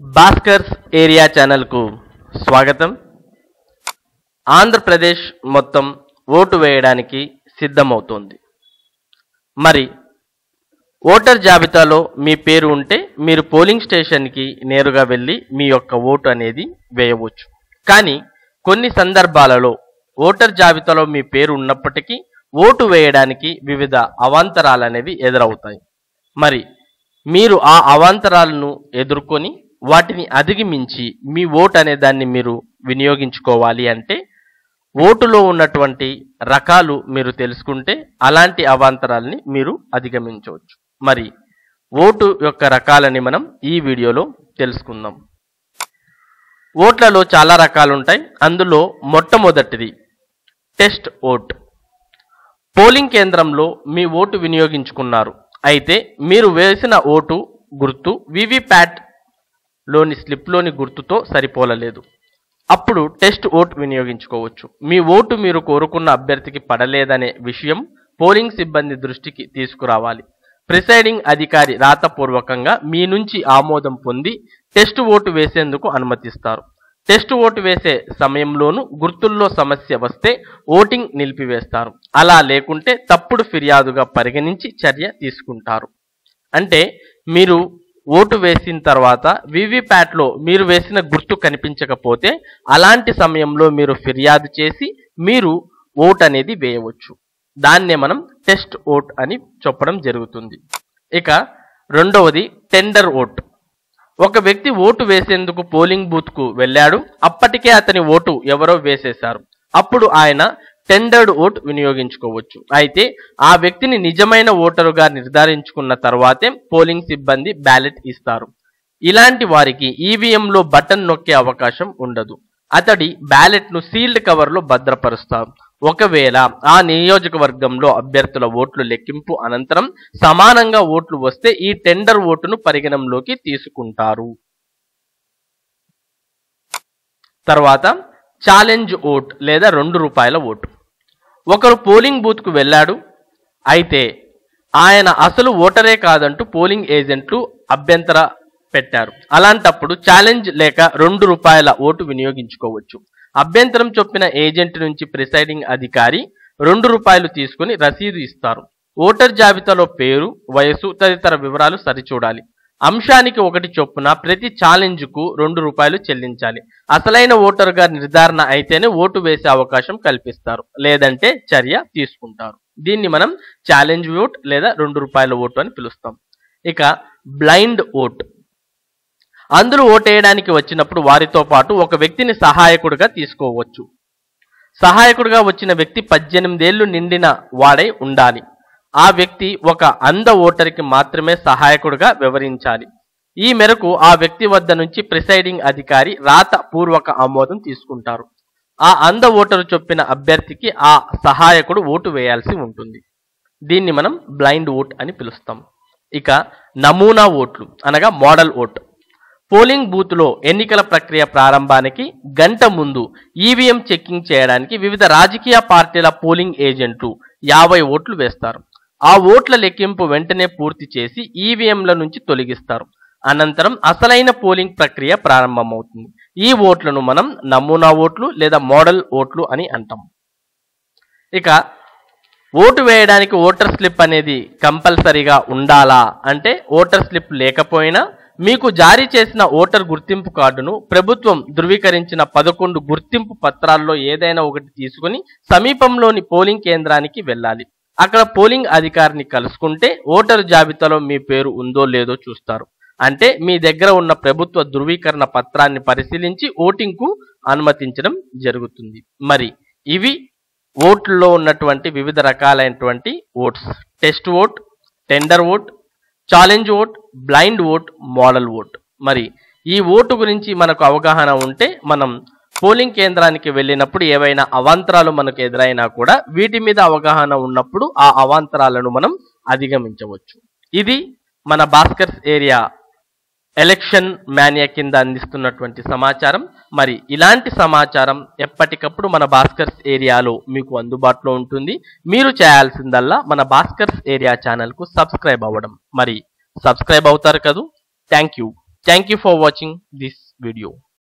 Bhaskar's area ఛానల్కు స్వాగతం. ఆంధ్రప్రదేశ్ మొత్తం ఓటు వేయడానికి సిద్ధమవుతోంది. మరి ఓటర్ జాబితాలో మీ పేరు ఉంటే మీరు పోలింగ్ స్టేషన్కి నేరుగా వెళ్ళి మీ యొక్క ఓటు అనేది వేయవచ్చు. కానీ కొన్ని సందర్భాలలో ఓటర్ జాబితాలో మీ పేరు ఉన్నప్పటికీ ఓటు వేయడానికి వివిధ అవాంతరాలు అనేవి ఎదురవుతాయి. మరి మీరు ఆ అవాంతరాలను ఎదుర్కొని వాటిని అధిగమించి మీ ఓట్ అనే దాన్ని మీరు వినియోగించుకోవాలి అంటే ఓటులో ఉన్నటువంటి రకాలు మీరు తెలుసుకుంటే అలాంటి అవాంతరాలని మీరు అధిగమించవచ్చు. మరి ఓటు యొక్క రకాలని మనం ఈ వీడియోలో తెలుసుకుందాం. ఓట్లలో చాలా రకాలు ఉంటాయి అందులో మొట్టమొదటిది టెస్ట్ ఓట్. పోలింగ్ కేంద్రంలో మీ ఓటు వినియోగించుకున్నారు. అయితే మీరు వేసిన ఓటు గుర్తు వివిప్యాట్ లోని స్లిప్లోని గుర్తుతో సరిపోలలేదు. అప్పుడు టెస్ట్ ఓటు వినియోగించుకోవచ్చు. మీ ఓటు మీరు కోరుకున్న అభ్యర్థికి పడలేదనే విషయం పోలింగ్ సిబ్బంది దృష్టికి తీసుకురావాలి. ప్రిసైడింగ్ అధికారి రాతపూర్వకంగా మీ నుంచి ఆమోదం పొంది టెస్ట్ ఓటు వేసేందుకు అనుమతిస్తారు. టెస్ట్ ఓటు వేసే సమయంలోనూ గుర్తుల్లో సమస్య వస్తే ఓటింగ్ నిలిపివేస్తారు. అలా లేకుంటే తప్పుడు ఫిర్యాదుగా పరిగణించి చర్య తీసుకుంటారు. అంటే మీరు ఓటు వేసిన తర్వాత వివిప్యాట్లో మీరు వేసిన గుర్తు కనిపించకపోతే అలాంటి సమయంలో మీరు ఫిర్యాదు చేసి మీరు ఓట్ అనేది వేయవచ్చు. దాన్నే మనం టెస్ట్ ఓట్ అని చెప్పడం జరుగుతుంది. ఇక రెండవది టెండర్ ఓట్. ఒక వ్యక్తి ఓటు వేసేందుకు పోలింగ్ బూత్కు వెళ్ళాడు. అప్పటికే అతని ఓటు ఎవరో వేసేశారు. అప్పుడు ఆయన టెండర్డ్ ఓట్ వినియోగించుకోవచ్చు. అయితే ఆ వ్యక్తిని నిజమైన ఓటరుగా నిర్ధారించుకున్న తర్వాతే పోలింగ్ సిబ్బంది బ్యాలెట్ ఇస్తారు. ఇలాంటి వారికి ఈవీఎంలో బటన్ నొక్కే అవకాశం ఉండదు. అతడి బ్యాలెట్ను సీల్డ్ కవర్లో భద్రపరుస్తారు. ఒకవేళ ఆ నియోజకవర్గంలో అభ్యర్థుల ఓట్లు లెక్కింపు అనంతరం సమానంగా ఓట్లు వస్తే ఈ టెండర్ ఓటును పరిగణంలోకి తీసుకుంటారు. తర్వాత ఛాలెంజ్ ఓట్ లేదా రెండు రూపాయల ఓటు. ఒకరు పోలింగ్ బూత్కు వెళ్ళాడు. అయితే ఆయన అసలు ఓటరే కాదంటూ పోలింగ్ ఏజెంట్లు అభ్యంతర పెట్టారు. అలాంటప్పుడు ఛాలెంజ్ లేక రెండు రూపాయల ఓటు వినియోగించుకోవచ్చు. అభ్యంతరం చొప్పిన ఏజెంట్ నుంచి ప్రిసైడింగ్ అధికారి రెండు రూపాయలు తీసుకుని రసీదు ఇస్తారు. ఓటర్ జాబితాలో పేరు వయసు తదితర వివరాలు సరిచూడాలి. అంశానికి ఒకటి చొప్పున ప్రతి ఛాలెంజ్కు రెండు రూపాయలు చెల్లించాలి. అసలైన ఓటరుగా నిర్ధారణ అయితేనే ఓటు వేసే అవకాశం కల్పిస్తారు. లేదంటే చర్య తీసుకుంటారు. దీన్ని మనం ఛాలెంజ్ ఓట్ లేదా రెండు రూపాయల ఓటు అని పిలుస్తాం. ఇక బ్లైండ్ ఓట్. అందరూ ఓటేయడానికి వచ్చినప్పుడు వారితో పాటు ఒక వ్యక్తిని సహాయకుడిగా తీసుకోవచ్చు. సహాయకుడిగా వచ్చిన వ్యక్తి పద్దెనిమిదేళ్ళు నిండిన వాడై ఉండాలి. ఆ వ్యక్తి ఒక అంధ ఓటరికి మాత్రమే సహాయకుడుగా వివరించాలి. ఈ మేరకు ఆ వ్యక్తి వద్ద నుంచి ప్రిసైడింగ్ అధికారి రాత పూర్వక ఆమోదం తీసుకుంటారు. ఆ అంధ ఓటరు చొప్పిన అభ్యర్థికి ఆ సహాయకుడు ఓటు వేయాల్సి ఉంటుంది. దీన్ని మనం బ్లైండ్ ఓట్ అని పిలుస్తాం. ఇక నమూనా ఓట్లు అనగా మోడల్ ఓట్. పోలింగ్ బూత్లో ఎన్నికల ప్రక్రియ ప్రారంభానికి గంట ముందు ఈవీఎం చెక్కింగ్ చేయడానికి వివిధ రాజకీయ పార్టీల పోలింగ్ ఏజెంట్లు యాభై ఓట్లు వేస్తారు. ఆ ఓట్ల లెక్కింపు వెంటనే పూర్తి చేసి ఈవీఎంల నుంచి తొలగిస్తారు. అనంతరం అసలైన పోలింగ్ ప్రక్రియ ప్రారంభమవుతుంది. ఈ ఓట్లను మనం నమూనా ఓట్లు లేదా మోడల్ ఓట్లు అని అంటాం. ఇక ఓటు వేయడానికి ఓటర్ స్లిప్ అనేది కంపల్సరీగా ఉండాలా అంటే ఓటర్ స్లిప్ లేకపోయినా మీకు జారీ చేసిన ఓటర్ గుర్తింపు కార్డును ప్రభుత్వం ధృవీకరించిన పదకొండు గుర్తింపు పత్రాల్లో ఏదైనా ఒకటి తీసుకుని సమీపంలోని పోలింగ్ కేంద్రానికి వెళ్ళాలి. అక్కడ పోలింగ్ అధికారిని కలుసుకుంటే ఓటరు జాబితాలో మీ పేరు ఉందో లేదో చూస్తారు. అంటే మీ దగ్గర ఉన్న ప్రభుత్వ ధృవీకరణ పత్రాన్ని పరిశీలించి ఓటింగ్కు అనుమతించడం జరుగుతుంది. మరి ఇవి ఓట్లలో ఉన్నటువంటి వివిధ రకాలైనటువంటి votes. Test vote tender vote challenge vote blind vote model vote. మరి ఈ ఓటు గురించి మనకు అవగాహన ఉంటే మనం పోలింగ్ కేంద్రానికి వెళ్ళినప్పుడు ఏవైనా అవాంతరాలు మనకు ఎదురైనా కూడా వీటి మీద అవగాహన ఉన్నప్పుడు ఆ అవాంతరాలను మనం అధిగమించవచ్చు. ఇది మన భాస్కర్స్ ఏరియా ఎలక్షన్ మాన్యా కింద అందిస్తున్నటువంటి సమాచారం. మరి ఇలాంటి సమాచారం ఎప్పటికప్పుడు మన భాస్కర్స్ ఏరియాలో మీకు అందుబాటులో ఉంటుంది. మీరు చేయాల్సిందల్లా మన భాస్కర్స్ ఏరియా ఛానల్కు సబ్స్క్రైబ్ అవ్వడం. మరి సబ్స్క్రైబ్ అవుతారు కదూ? Thank you. Thank you for watching this video.